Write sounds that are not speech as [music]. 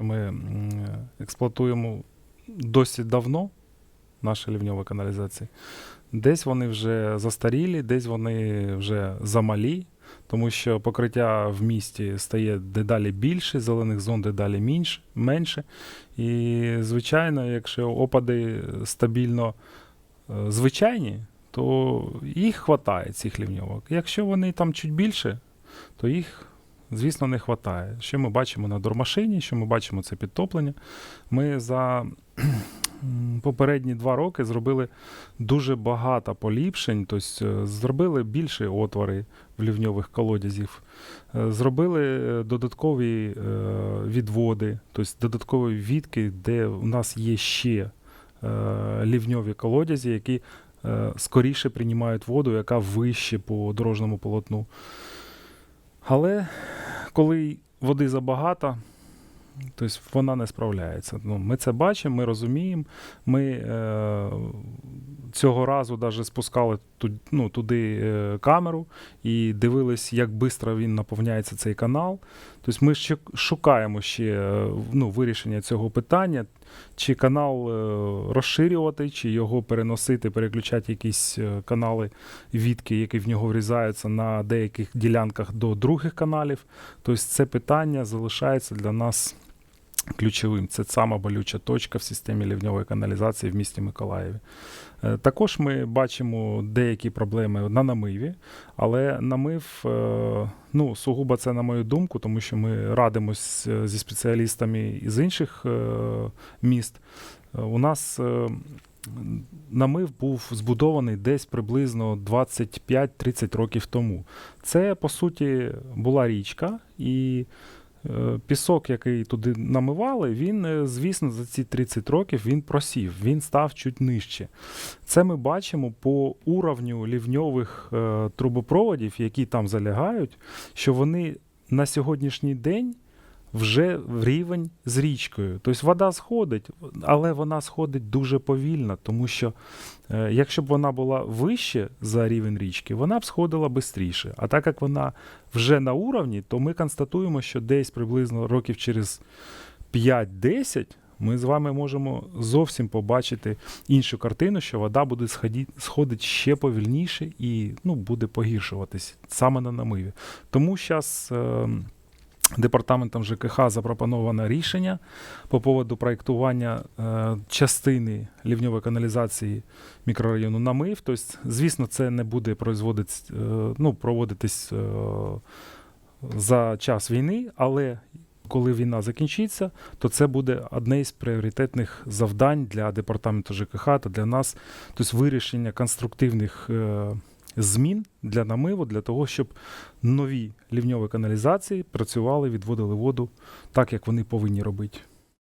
Ми експлуатуємо досить давно наші лівньові каналізації. Десь вони вже застарілі, десь вони вже замалі, тому що покриття в місті стає дедалі більше, зелених зон дедалі менше. І, звичайно, якщо опади стабільно е, звичайні, то їх вистачає, цих лівньовок. Якщо вони там чуть більше, то їх звісно, не вистачає. Що ми бачимо на дормашині, що ми бачимо це підтоплення. Ми за [clears throat] попередні два роки зробили дуже багато поліпшень, тобто е, зробили більше отвори в лівньових колодязів, е, зробили е, додаткові відводи, тобто додаткові відки, де у нас є ще лівньові колодязі, які скоріше приймають воду, яка вище по дорожньому полотну. Але коли води забагато, тобто вона не справляється. Ну, ми це бачимо, ми розуміємо. Ми е, цього разу навіть спускали туди, ну, туди е, камеру і дивились, як швидко він наповняється цей канал. Тобто ми ще шукаємо ще е, ну, вирішення цього питання, чи канал е, розширювати, чи його переносити, переключати якісь е, канали відки, які в нього врізаються на деяких ділянках до других каналів. Тобто це питання залишається для нас ключовим. Це сама болюча точка в системі лівньової каналізації в місті Миколаєві. Е, Також ми бачимо деякі проблеми на намиві, але намив, е, ну, сугубо це на мою думку, тому що ми радимось е, зі спеціалістами із інших міст. У нас намив був збудований десь приблизно 25-30 років тому. Це, по суті, була річка, і пісок, який туди намивали, він, е, звісно, за ці 30 років він просів, він став чуть нижче. Це ми бачимо по уровню лівньових е, трубопроводів, які там залягають, що вони на сьогоднішній день вже в рівень з річкою. Тобто вода сходить, але вона сходить дуже повільно, тому що е, якщо б вона була вище за рівень річки, вона б сходила швидше. А так як вона вже на уровні, то ми констатуємо, що десь приблизно років через 5-10 ми з вами можемо зовсім побачити іншу картину, що вода буде сходити ще повільніше і ну, буде погіршуватись саме на намиві. Тому зараз. Департаментом ЖКХ запропоновано рішення по поводу проєктування е, частини лівньової каналізації мікрорайону Намив. Тобто, звісно, це не буде е, ну, проводитись е, за час війни, але коли війна закінчиться, то це буде одне із пріоритетних завдань для департаменту ЖКХ та для нас, тобто вирішення конструктивних е, змін для намиву, для того, щоб нові лівньові каналізації працювали, відводили воду так, як вони повинні робити.